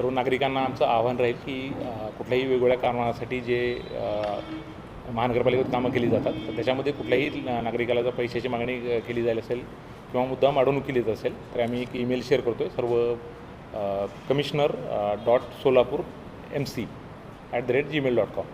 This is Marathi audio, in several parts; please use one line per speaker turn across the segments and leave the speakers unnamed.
सर्व नागरिकांना आमचं आव्हान राहील की कुठल्याही वेगवेगळ्या कारणासाठी जे महानगरपालिकेत कामं केली जातात तर त्याच्यामध्ये कुठल्याही नागरिकाला जर पैशाची मागणी केली जाईल असेल किंवा मुद्दाम अडवणूक केली जात असेल तर आम्ही एक ईमेल शेअर करतो आहे सर्व commissioner dot Solapur M C at the rate Gmail dot com.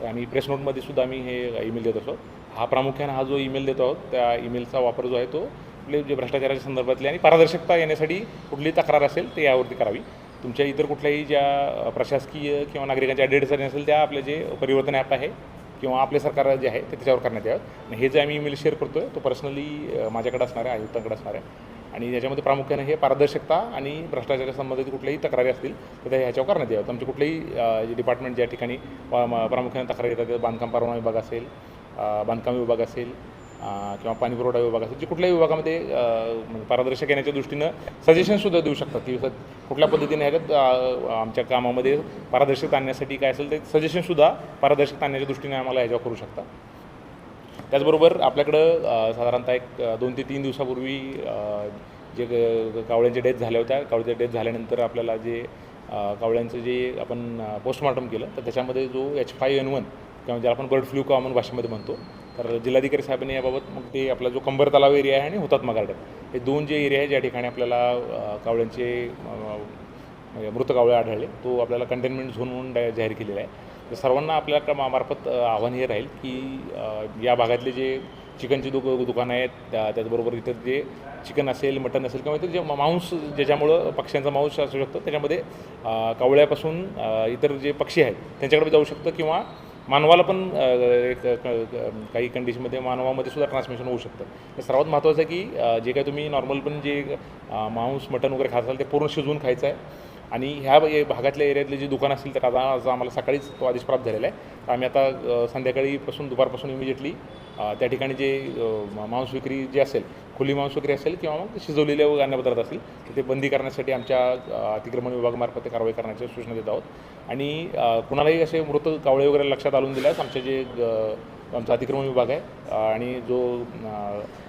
तर आम्ही प्रेस नोटमध्ये सुद्धा आम्ही हे ईमेल देत असतो. हा प्रामुख्याने हा जो ईमेल देतो आहोत त्या ईमेलचा वापर जो आहे तो आपले जे भ्रष्टाचाराच्या संदर्भातले आणि पारदर्शकता येण्यासाठी कुठली तक्रार असेल ते यावरती करावी. तुमच्या इतर कुठल्याही ज्या प्रशासकीय किंवा नागरिकांच्या डेटसाठी असेल त्या आपले जे परिवर्तन ॲप आहे किंवा आपले सरकार जे आहे ते त्याच्यावर करण्यात यावं. आणि हे जे आम्ही ईमेल शेअर करतो आहे तो पर्सनली माझ्याकडे असणार आहे आयुक्तांकडे असणार आहे. आणि याच्यामध्ये प्रामुख्याने हे पारदर्शकता आणि भ्रष्टाचाराच्या संबंधित कुठल्याही तक्रारी असतील तर त्या ह्याच्यावर करण्यात यावं. आमचे कुठलेही जे डिपार्टमेंट ज्या ठिकाणी प- प्रामुख्याने तक्रारी येतात बांधकाम परवाना विभाग असेल बांधकाम विभाग असेल किंवा पाणी पुरवठा विभाग असेल जे कुठल्याही विभागामध्ये म्हणजे पारदर्शक येण्याच्या दृष्टीनं सजेशनसुद्धा देऊ शकतात. की कुठल्या पद्धतीने ह्याच्यात आमच्या कामामध्ये पारदर्शकता आणण्यासाठी काय असेल ते सजेशनसुद्धा पारदर्शकता आणण्याच्या दृष्टीने आम्हाला ह्याच्यावर करू शकता त्याचबरोबर आपल्याकडं साधारणतः एक दोन ते तीन दिवसापूर्वी जे ग- कावळ्यांच्या डेथ झाल्या होत्या. कावळ्याच्या डेथ झाल्यानंतर आपल्याला जे कावळ्यांचं जे आपण पोस्टमॉर्टम केलं तर त्याच्यामध्ये जो एच फाय एन वन किंवा ज्याला आपण बर्ड फ्लू कॉमन भाषेमध्ये म्हणतो तर जिल्हाधिकारी साहेबांनी याबाबत मग ते आपला जो कंबर तलाव एरिया आहे आणि हुतात्मा गार्डन हे दोन जे एरिया आहे ज्या ठिकाणी आपल्याला कावळ्यांचे म्हणजे मृत कावळे आढळले तो आपल्याला कंटेनमेंट झोन म्हणून डाय- जाहीर केलेला आहे. तर सर्वांना आपल्या मार्फत आव्हान हे राहील की या भागातले जे चिकनची दुक दुकानं आहेत त्या त्याचबरोबर इतर जे चिकन असेल मटन असेल किंवा इतर जे मांस ज्याच्यामुळं पक्ष्यांचा मांस असू शकतं त्याच्यामध्ये कावळ्यापासून इतर जे पक्षी आहेत त्यांच्याकडे जाऊ शकतं किंवा मानवाला पण एक काही कंडिशनमध्ये मानवामध्ये सुद्धा ट्रान्समिशन होऊ शकतं. तर सर्वात महत्त्वाचं आहे की जे काही तुम्ही नॉर्मल पण जे मांस मटन वगैरे खात असाल ते पूर्ण शिजवून खायचं आहे. आणि ह्या भागातल्या एरियातले जे दुकान असतील तर आता आज आम्हाला सकाळीच तो आदेश प्राप्त झालेला आहे. तर आम्ही आता संध्याकाळीपासून दुपारपासून इमिजिएटली त्या ठिकाणी जे मांस विक्री जे असेल खुली मांस विक्री असेल किंवा मग शिजवलेले अन्नपदार्थ असतील तर ते बंदी करण्यासाठी आमच्या अतिक्रमण विभागामार्फत कारवाई करण्याच्या सूचना देत आहोत. आणि कुणालाही असे मृत कावळे वगैरे लक्षात आणून दिल्यास आमचे जे आमचा अतिक्रमण विभाग आहे. आणि जो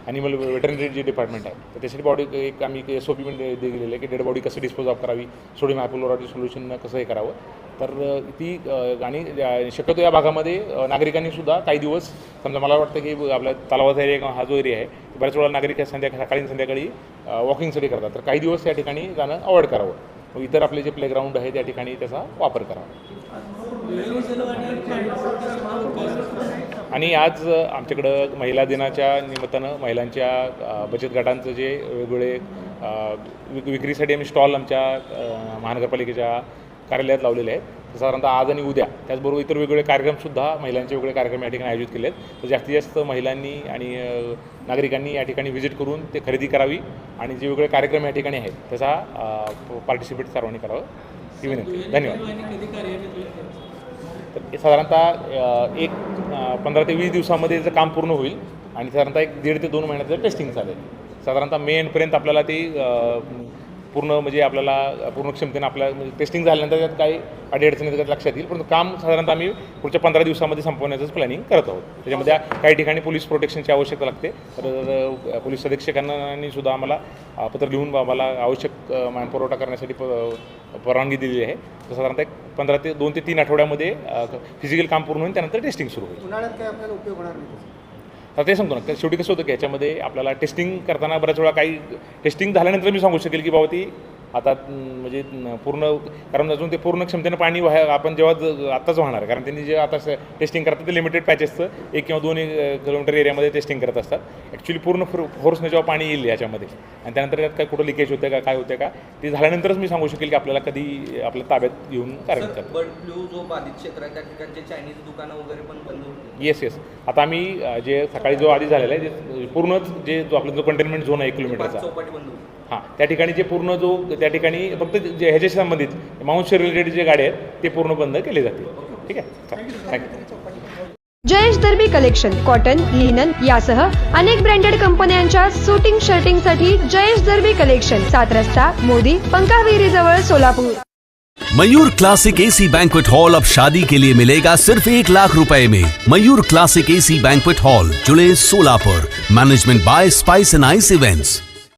ॲनिमल वेटरनरी जे डिपार्टमेंट आहे तर त्यासाठी बॉडी एक आम्ही एस ओ पी पण दिलेलं आहे की डेड बॉडी कसं डिस्पोज ऑफ करावी सोडियम हायपोलोराटी सोल्युशन कसं हे करावं. तर ती आणि शक्यतो या भागामध्ये नागरिकांनीसुद्धा नागरिकांनी सुद्धा काही दिवस समजा मला वाटतं की आपल्या तलावाचा एरिया किंवा हा जो एरिया आहे बऱ्याच वेळा नागरिक संध्याकाळी सकाळी आणि संध्याकाळी वॉकिंगसाठी करतात. तर काही दिवस या ठिकाणी जाणं अवॉइड करावं. इतर आपले जे प्लेग्राऊंड आहे त्या ठिकाणी त्याचा वापर करावा. आणि आज आमच्याकडं महिला दिनाच्या निमित्तानं महिलांच्या बचत गटांचं जे वेगवेगळे विक विक्रीसाठी आम्ही स्टॉल आमच्या महानगरपालिकेच्या कार्यालयात लावलेले आहेत. साधारणतः आज आणि उद्या. त्याचबरोबर इतर वेगवेगळे कार्यक्रमसुद्धा महिलांचे वेगळे कार्यक्रम या ठिकाणी आयोजित केले आहेत तर जास्तीत जास्त महिलांनी आणि नागरिकांनी या ठिकाणी व्हिजिट करून ते खरेदी करावी आणि जे वेगळे कार्यक्रम या ठिकाणी आहेत त्याचा पार्टिसिपेट सर्वांनी करावं. ही विनंती. धन्यवाद. तर साधारणतः एक पंधरा ते वीस दिवसामध्ये त्याचं काम पूर्ण होईल आणि साधारणतः एक दीड ते दोन महिन्याचं टेस्टिंग चालेल. साधारणतः मे एंडपर्यंत आपल्याला ते पूर्ण म्हणजे आपल्याला पूर्ण क्षमतेने आपल्या म्हणजे टेस्टिंग झाल्यानंतर त्यात काही अडीअडचणी त्याच्यात लक्षात येईल. परंतु काम साधारणतः आम्ही पुढच्या पंधरा दिवसामध्ये संपवण्याचंच प्लॅनिंग करत आहोत. त्याच्यामध्ये काही ठिकाणी पोलीस प्रोटेक्शनची आवश्यकता लागते. तर पोलीस अधीक्षकांनी सुद्धा आम्हाला पत्र लिहून आम्हाला आवश्यक मानपुरवठा करण्यासाठी प परवानगी दिलेली आहे. तर साधारणतः एक पंधरा ते दोन ते तीन आठवड्यामध्ये फिजिकल काम पूर्ण होईल त्यानंतर टेस्टिंग सुरू होईल.
उन्हाळ्यात काय आपल्याला उपयोग होणार नाही?
तर ते सांगतो ना शेवटी कसं होतं की याच्यामध्ये आपल्याला टेस्टिंग करताना बऱ्याच वेळा काही टेस्टिंग झाल्यानंतर मी सांगू शकेल की बाबा ती आता म्हणजे पूर्ण कारण अजून ते पूर्ण क्षमतेनं पाणी वाह आपण जेव्हा आत्ताच वाहणार कारण त्यांनी जे आता टेस्टिंग करतात ते लिमिटेड पॅचेसचं एक किंवा दोन किलोमीटर एरियामध्ये टेस्टिंग करत असतात. ॲक्च्युली पूर्ण फोर फोर्सनं जेव्हा पाणी येईल याच्यामध्ये आणि त्यानंतर त्यात काय कुठं लिकेज होतं का काय होतं का ते झाल्यानंतरच मी सांगू शकेल की आपल्याला कधी आपल्या ताब्यात घेऊन करतात.
बर्ड फ्लू जो बाधित क्षेत्र आहे त्या ठिकाणचे चायनीज दुकानं वगैरे पण बंद
येस येस आता आम्ही जे सकाळी जो आधी झालेला आहे पूर्णच जे जो आपला जो कंटेनमेंट झोन आहे एक किलोमीटरचा हां त्या ठिकाणी जे पूर्ण जो त्या ठिकाणी फक्त जे ह्याच्याशी संबंधित माउंटशी रिलेटेड जे गाडी आहेत ते पूर्ण बंद केले जातील. ठीक आहे? Thank you
Jayesh Derby collection cotton linen यासह अनेक ब्रँडेड कंपन्यांच्या सुटिंग शर्टिंगसाठी जयेश दर्बी कलेक्शन सात रस्ता मोदी पंकाविरी जवळ Solapur.
Mayur classic AC banquet hall अब शादी के लिए मिलेगा सिर्फ एक लाख रुपए में। Mayur classic AC banquet hall July Solapur. Management by spice and ice events